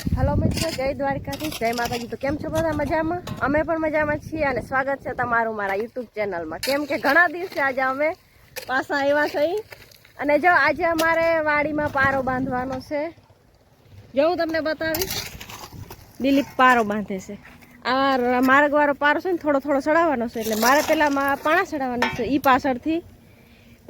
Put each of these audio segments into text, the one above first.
Hello મિત્રો, જય દ્વારકાથી જય માતાજી. તો કેમ છો બધા મજામાં? અમે પણ મજામાં છીએ અને સ્વાગત છે તમારું મારા યુટ્યુબ ચેનલમાં કેમ કે ઘણા દિવસે આજે અમે પાછા આવ્યા થઈ અને જો આજે અમારે વાડીમાં પારો બાંધવાનો છે. જો હું તમને બતાવીશ. દિલીપ પારો બાંધે છે. આ માર્ગવાળો પારો છે ને, થોડો થોડો ચડાવવાનો છે. એટલે મારે પહેલાં પાણા ચડાવવાનો છે એ પાછળથી.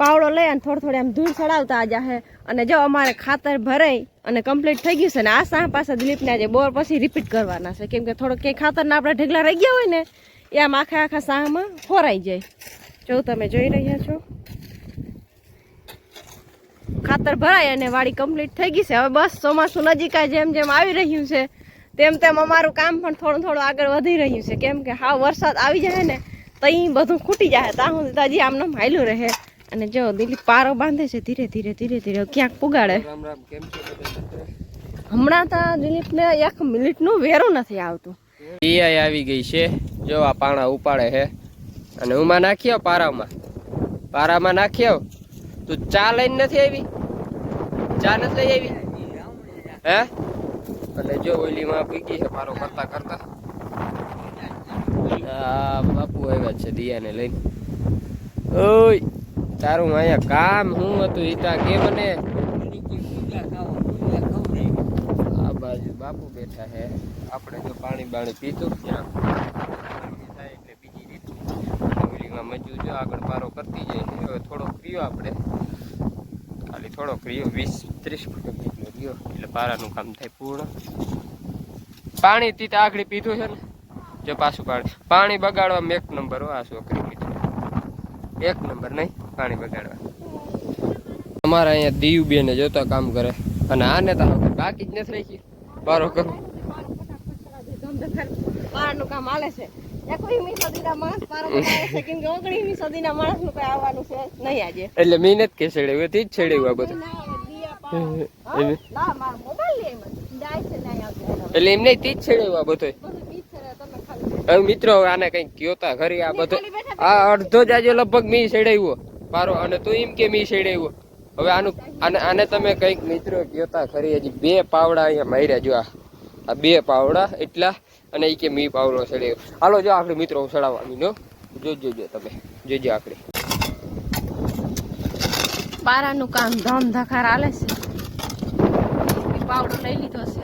પાવડો લઈ અને થોડું થોડે આમ ધૂળ ચડાવતા આજે હે અને જો અમારે ખાતર ભરાઈ અને કમ્પ્લીટ થઈ ગયું છે ને, આ સાહ પાસે દિલીપને આજે બોર પછી રિપીટ કરવાના છે. કેમ કે થોડોક ક્યાંય ખાતરના આપણે ઢગલા રહી ગયા હોય ને, એ આમ આખા આખા સાહમાં ફોરાઈ જાય. જો તમે જોઈ રહ્યા છો. ખાતર ભરાય અને વાડી કમ્પ્લીટ થઈ ગઈ છે. હવે બસ ચોમાસું નજીક જેમ જેમ આવી રહ્યું છે, તેમ તેમ અમારું કામ પણ થોડું થોડું આગળ વધી રહ્યું છે. કેમ કે હા, વરસાદ આવી જાય ને તો બધું ખૂટી જાય ત્યાં સુધી હજી આમને માયલું રહે. અને જો દિલીપ પારો બાંધે છે ધીરે ધીરે ધીરે ધીરે. ક્યાંક પુગાડે? હમણાં તો દિલીપને એક મિનિટનું વેરું નથી આવતું. ઈઆઈ આવી ગઈ છે. જો આ પાણા ઉપાડે છે. અને ઉમાં નાખ્યો પારામાં. પારામાં નાખ્યો. તું ચા લઈને નથી આવી? ચા નથી લઈ આવી? હે? અને જો ઓલીમાં પીગી છે પારો કરતા કરતા. બાપુ આવ્યા છે દિયાને લઈને. ઓય! તારું અહીંયા કામ શું હતું? ઈતા કે મને આ બાજુ બાપુ બેઠા છે. આપણે જો પાણી બાણી પીતું ત્યાં એટલે બીજી રીતે મજૂર જો આગળ પારો કરતી જાય હવે થોડો પીયો આપણે. ખાલી થોડો પીયો વીસ, ત્રીસ ફૂટ જેટલો રહ્યો. એટલે પારાનું કામ થાય પૂર્ણ. પાણી તી આગળ પીધું છે ને? જો પાછું પાણી. પાણી બગાડવામાં એક નંબર હો આ છોકરી એક નંબર નહીં? પાણી બગાડવા. અમારા અહીંયા દીવ બેને જોતા કામ કરે. અને આને તો બાકી જ નથી રાખી. બારો કરો પારનું કામ હાલે છે. એકવીસમી સદીના માણસ પારો બનાવે છે. કેમ કે ઓગણીસમી સદીના માણસનું કઈ આવવાનું છે નહીં આજે. એટલે મહેનત કે છેડ્યું તે જ છેડ્યું આ બધું. ના. એટલે એમ નહીં તે જ છેડ્યું આ બધું ને, હવે મિત્રો આને કઈ કયોતા ખરી આ બધો. આ અડધો જ આજે લગભગ મી છેડાવ્યો પારો અને તું એમ કે મી આવ્યો? હવે આનું, આને આને તમે કંઈક મિત્રો કહેતા ખરી, હજી બે પાવડા અહીંયા માર્યા જો આ. બે પાવડા એટલા અને એ કે મી પાવડો છેડાવ્યો હાલો જો આપણે મિત્રો ચડાવવાની નો જોજો જો તમે. જોજો આપણે. પારાનું કામ ધમ ધખાર હાલે છે. પાવડો લઈ લીધો છે.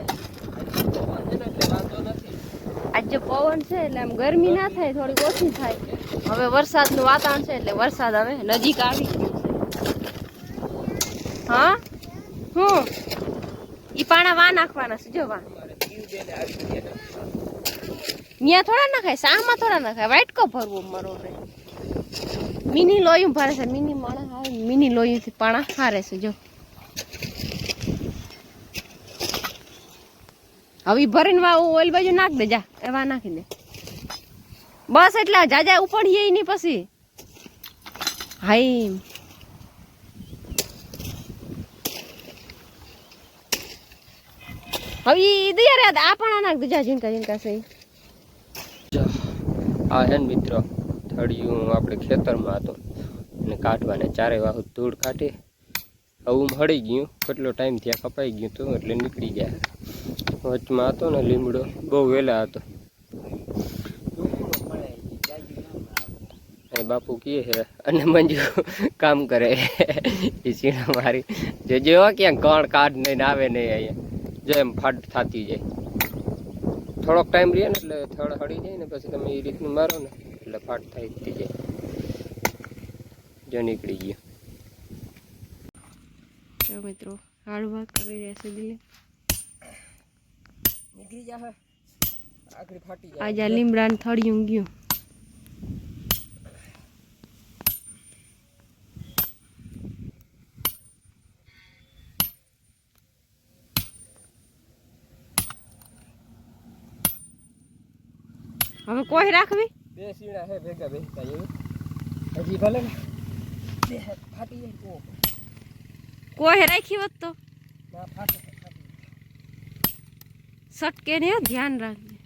આજે પવન છે એટલે આમ ગરમી ના થાય થોડી ઓછી થાય. હવે વરસાદનું વાતાવરણ છે એટલે વરસાદ હવે નજીક આવી હા? હું? ઈ પાણા વા નાખવાના છે, જો વા. ન્યા થોડા નાખાય સામાં થોડા નાખાય. વાઇટ ભરવો મરો રે મિની લોયું ભરે છે, મિની માણા હારે, મિની લોયુંથી પાણા હારે છે, જો. હવે ભરીને વા, ઓલ બાજુ નાખ દે, જા. વા નાખી દે. બસ એટલે જાજા ઉપડીએ નહીં પછી. હાઈ હવે ઈ દયા રે આ પણ નાખ દે જા જીનકા જીનકા સહી આ હે મિત્રો, થળિયું આપણે ખેતરમાં હતો. અને કાઢવાને ચારે વાહુ ધૂળ કાઢી. હવે હળી ગયું. કેટલો ટાઈમ ત્યાં કપાઈ ગયું હતું એટલે નીકળી ગયા. વચમાં હતો ને લીમડો. બહુ વહેલા હતો એ બાપુ કીએ છે અને મંજુ કામ કરે એ સીણા મારી જે જો ક્યાં કણ કાઢ નહીં આવે નહીં અહીંયા. જો એમ ફાટ થતી જાય. થોડોક ટાઈમ રહે ને એટલે થડ હળી જાય ને પછી તમે એ રીતનું મારો ને એટલે ફાટ થાય થઈ જાય. જો નીકળી ગયો. જો મિત્રો હાડવા કરી રહ્યા છે દિલે નીકળી જા આખરી ફાટી આજે આ જા લીમડાન થડી ગયું. હવે કોઈ રાખવી બે સીણા હે ભેગા બેસતા એવું હજી ભલે ને બે ફાટી જાય તો કોઈ રાખી હોત તો ના ફાટે તો ફાટી જાય. સટકે ને હો, ધ્યાન રાખજે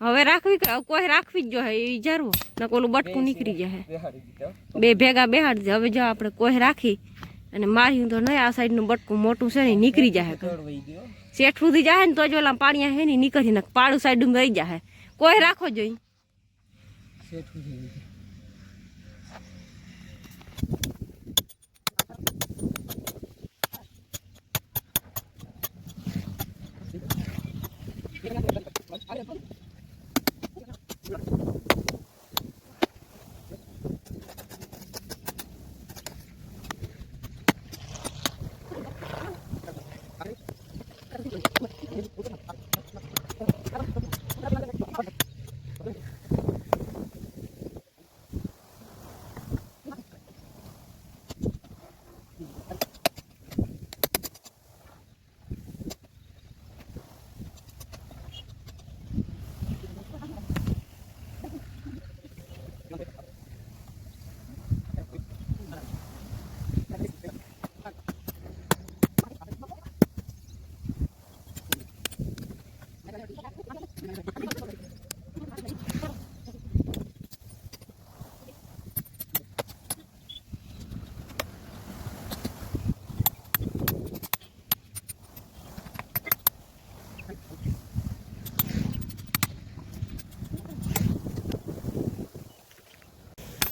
હવે રાખવી કે કોઈ રાખવી જ જોઈએ એ વિચારવું ને ઓલું બટકું નીકળી જાય બેહાડી દીધો બે ભેગા બેહાડી દે હવે જો આપણે કોઈ રાખી અને માર્યું તો નહીં, આ સાઈડનું બટકું મોટું છે ને નીકળી જાય શેઠ સુધી જાય ને, તો જ ઓલા પાણી હે ને નીકળી નાખ પાડું સાઈડ ગઈ જાય કોઈ રાખો જોઈ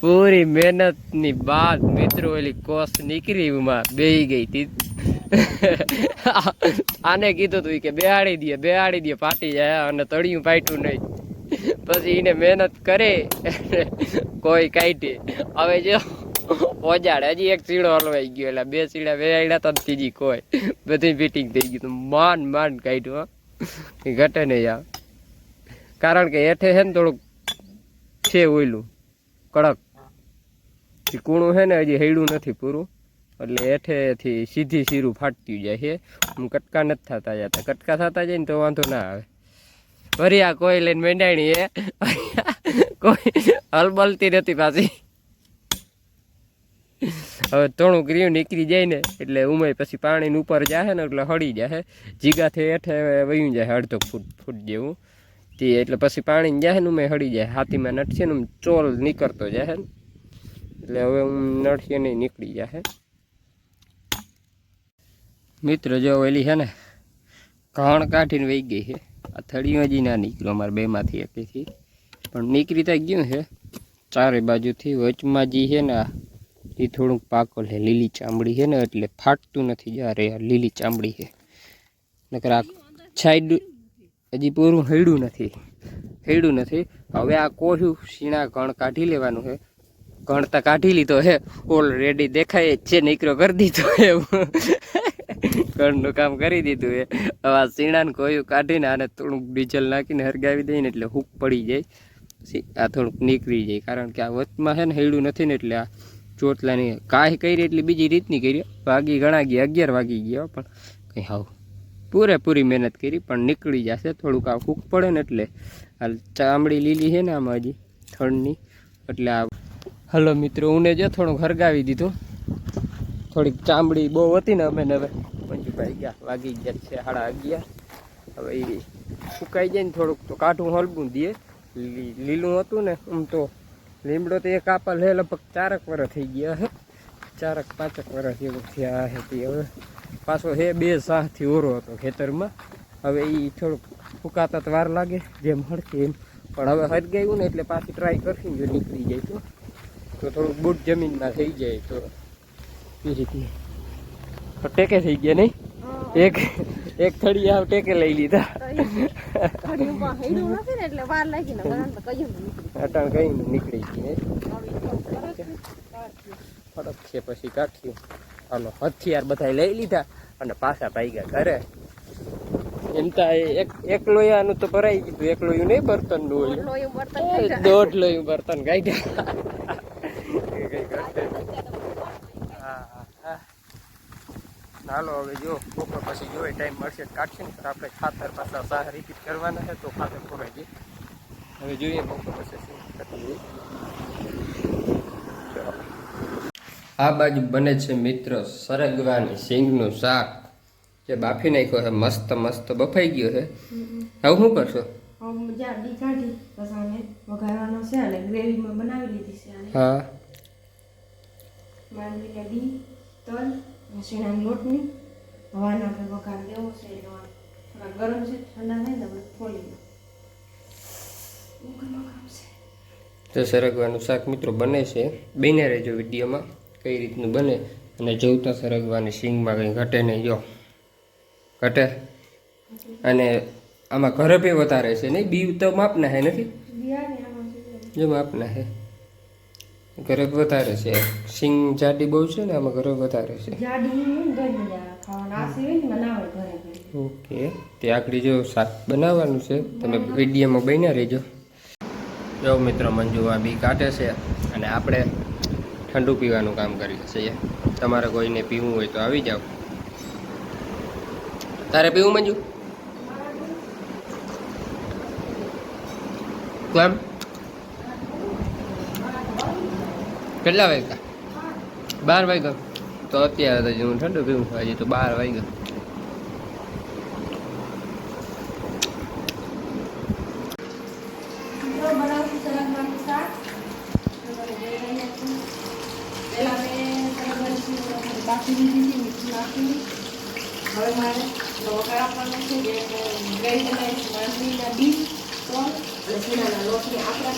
પૂરી મહેનતની બાદ મિત્રો ઓલી કોસ નીકળી એમાં બેહી ગઈ તી. આને કીધું તું કે બેહાડી દે બેહાડી દે ફાટી જાય અને તળિયું પાટ્યું નહીં. પછી એને મહેનત કરે, કોઈ કાઢી હવે જો, ઓજાડ, હજી એક ચીડો હલવાઈ ગયો, એટલે બે સીડા બેહાડ્યા તો ત્રીજી કોઈ. બધી ફિટિંગ થઈ ગયું માન માન કાઢ્યું ઘટે નહીં આ કારણ કે હેઠે છે ને થોડુંક છે ઓયલું, કડક. કૂણું છે ને હજી હૈડું નથી પૂરું. એટલે હેઠેથી સીધી સીરું ફાટતી જાય છે. હું કટકા નથી થતા જતા કટકા થતા જાય ને તો વાંધો ના આવે. ફરી આ કોઈ લઈને મેંડાણી એ કોઈ હલબલતી નથી પાછી. હવે થોડું ગ્રીવ નીકળી જાય ને એટલે ઉમે પછી પાણીની ઉપર જાય ને એટલે હળી જાય જીગાથી હેઠે વયું જાય અડધો ફૂટ ફૂટ જેવું. તે એટલે પછી પાણી જાય ને ઉમે હળી જાય. હાથીમાં નટશે ને ચોલ નીકળતો જાય ને. એટલે હવે હું નડશે નહીં નીકળી જાય મિત્ર જો ઓલી છે ને, ઘણ કાઢીને વહી ગઈ છે આ થળીઓ હજી ના નીકળ્યો, અમારે બેમાંથી એકથી પણ નીકળી તો ગયું છે ચારે બાજુથી વચમાં જે છે ને એ થોડુંક પાકલ છે લીલી ચામડી છે ને, એટલે ફાટતું નથી જ્યારે આ લીલી ચામડી છે નકર આ સાઈડ હજી પૂરું હૈડું નથી હૈડું નથી. હવે આ કોહ્યું સીણા ઘણ કાઢી લેવાનું છે ગણતા કાઢી લીધો હે. ઓલરેડી દેખાય છે નીકળો કરી દીધો એવું ગણનું કામ કરી દીધું એ હવે આ સીણાને કોયું કાઢીને આને થોડુંક ડીઝલ નાખીને હરગાવી દઈએ ને એટલે હૂક પડી જાય. આ થોડુંક નીકળી જાય. કારણ કે આ વચમાં છે ને હેડું નથી ને એટલે આ ચોટલાની કાંઈ કરી એટલી બીજી રીતની કરી. વાગી ઘણા ગયા અગિયાર વાગી ગયા પણ કંઈ હાવ પૂરેપૂરી મહેનત કરી, પણ નીકળી જશે. થોડુંક આ હૂક પડે ને એટલે આ ચામડી લીલી છે ને આમાં હજી થળની એટલે આ હલો મિત્રો ઉને જો થોડુંક હરગાવી દીધું. થોડીક ચામડી બહુ હતી ને અમે હવે. પંચુભાઈ ગયા, વાગી ગયા છે સાડા અગિયાર. હવે એ સુકાઈ જાય ને થોડુંક તો કાઠું હલવું દઈએ. લી- લીલું હતું ને, આમ તો લીમડો તો એક આપલ હે, લગભગ ચારક વર્ષ થઈ ગયા હે. ચારક, પાંચક વર્ષ એવું થયા હે તે હવે. પાછો હે બે સાહથી ઓરો હતો ખેતરમાં. હવે એ થોડુંક ફૂકાતા વાર લાગે, જેમ હળકે એમ. પણ હવે હરગાયું ને એટલે પાછી ટ્રાય કરશું જો નીકળી જાય તો. તો થોડુંક બૂટ જમીનમાં થઈ જાય તો એ રીતની તો ટેકે થઈ ગયા નહીં? એક એક થડી આવ ટેકે લઈ લીધા. અટાણ કઈ નીકળી. ગઈ ફરક છે પછી કાઠી હાલો હથિયાર બધા લઈ લીધા અને પાછા ભાગ્યા ઘરે. એમ તો એક એક લોયાનું તો ભરાઈ ગયું એક લોયું નહીં બર્તનનું હોય. દોઢ લોયું બર્તન કાઢ્યા એ કઈ ઘટે નહીં. હા, હા, હા. હાલો હવે જો બપોર પછી જોઈએ ટાઈમ મળશે કાઢશે ને આપણે ખાતર પાછા સાહ રિપીટ કરવાના છે તો ખાતર ખોરાઈ જઈએ હવે જોઈએ બપોર પછી શું થતું આ બાજુ બને છે મિત્ર સરગવાની સિંગનું શાક જે બાફી નાખ્યો છે મસ્ત મસ્ત બફાઈ ગયો છે. હવે શું કરશો? જાડી કાઢી બસ વઘારવાનો છે અને ગ્રેવીમાં બનાવી લીધી છે હા. માંડવીને તલ શીણાના લોટની. હવાનો આપણે વઘાર દેવો છે આ થોડા ગરમ છે ઠંડા થાય ને આપણે ફોલી દો. ઉગરનો કામ છે? તો સરગવાનું શાક મિત્રો બને છે. બને રહેજો વિડીયોમાં કઈ રીતનું બને અને જોતા સરગવાની સિંગમાં કંઈ ઘટે નહીં. જો ઘટે. અને આમાં ઘરે બી વધારે છે નહીં? બીવ તો માપના હે નથી? જો માપના હે. ઘરે વધારે છે. સિંગ જાડી બહુ છે ને આમાં ઘરે વધારે છે. ઓકે. તે આખરી જો શાક બનાવવાનું છે તમે વિડીયોમાં બન્યા રહેજો. જો મિત્રો મંજુ આ બી કાઢે છે અને આપણે ઠંડુ પીવાનું કામ કરીએ છીએ. તમારે કોઈને પીવું હોય તો આવી જાઓ. તારે પીવું મંજુ? કેમ? કેટલા વાગ્યા? બાર વાગ્યા. તો અત્યારે તો હું ઠંડુ પીવું. હજી તો બાર વાગ્યા. હવે મારે વઘાર આપવાનો છે જે ગઈ બનાવીશ માંડવીના બીજ તલ અને ચીનાના લોટની આપણે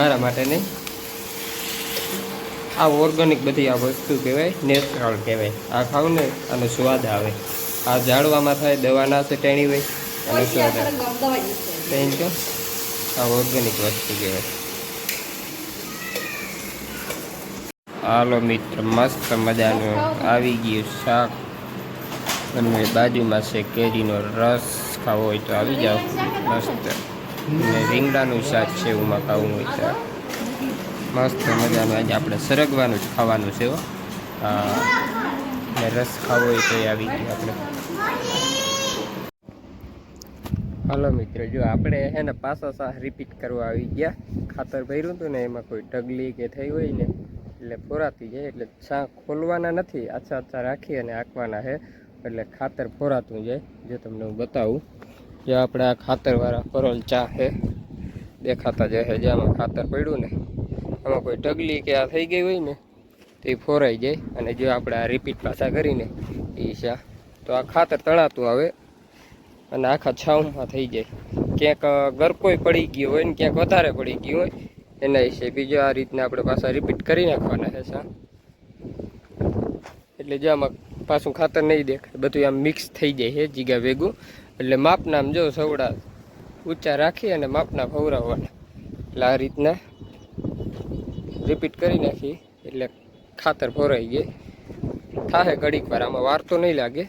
મારા માટે નહીં. આ ઓર્ગેનિક બધી આ વસ્તુ કહેવાય નેચરલ કહેવાય. આ ખાવ ને અને સ્વાદ આવે. આ જાળવામાં થાય દવા ના છે ટેણી હોય. અને સ્વાદ આવે. કે? આ ઓર્ગેનિક વસ્તુ કહેવાય. હાલો મિત્ર મસ્ત મજાનું આવી ગયું શાક. અને બાજુમાં છે કેરીનો રસ. ખાવો હોય તો આવી જાઓ. મસ્ત. ને રીંગણાનું શાક છે હોય તો મસ્ત મજાનું આજે આપણે સરગવાનું જ ખાવાનું છે. હા. રસ ખાવો હોય તો એ આવી ગયું આપણે. હાલો મિત્રો, જો આપણે હે ને પાછા સા રિપીટ કરવા આવી ગયા. ખાતર ભર્યું હતું ને, એમાં કોઈ ઢગલી કે થઈ હોય ને, એટલે ફોરાતી જાય, એટલે ચા ખોલવાના નથી. આછા આછા રાખી અને આંકવાના છે એટલે ખાતર ફોરાતું જાય. જો તમને હું બતાવું. જે આપણે આ ખાતરવાળા પરોલ ચા છે, દેખાતા જ જે આમાં ખાતર પડ્યું ને. આમાં કોઈ ટગલી કે આ થઈ ગઈ હોય ને, તો એ ફોરાઈ જાય અને જો આપણે આ રિપીટ પાછા કરીને એ ચા, તો આ ખાતર તણાતું આવે અને આખા છાવમાં થઈ જાય. ક્યાંક ગરકોય પડી ગયો હોય ને, ક્યાંક વધારે પડી ગયું હોય, એના વિશે બીજો આ રીતના આપણે પાછા રિપીટ કરી નાખવાના છે સા એટલે જો આમાં પાછું ખાતર નહીં દેખાય, બધું આમ મિક્સ થઈ જાય છે, જીગા ભેગું. એટલે માપનામ જો સવડા ઊંચા રાખી અને માપના ફવરાવવાના એટલે આ રીતના રિપીટ કરી નાખી, એટલે ખાતર ભરાઈ ગઈ. થાહે ઘડીક વાર, આમાં વાર તો નહીં લાગે.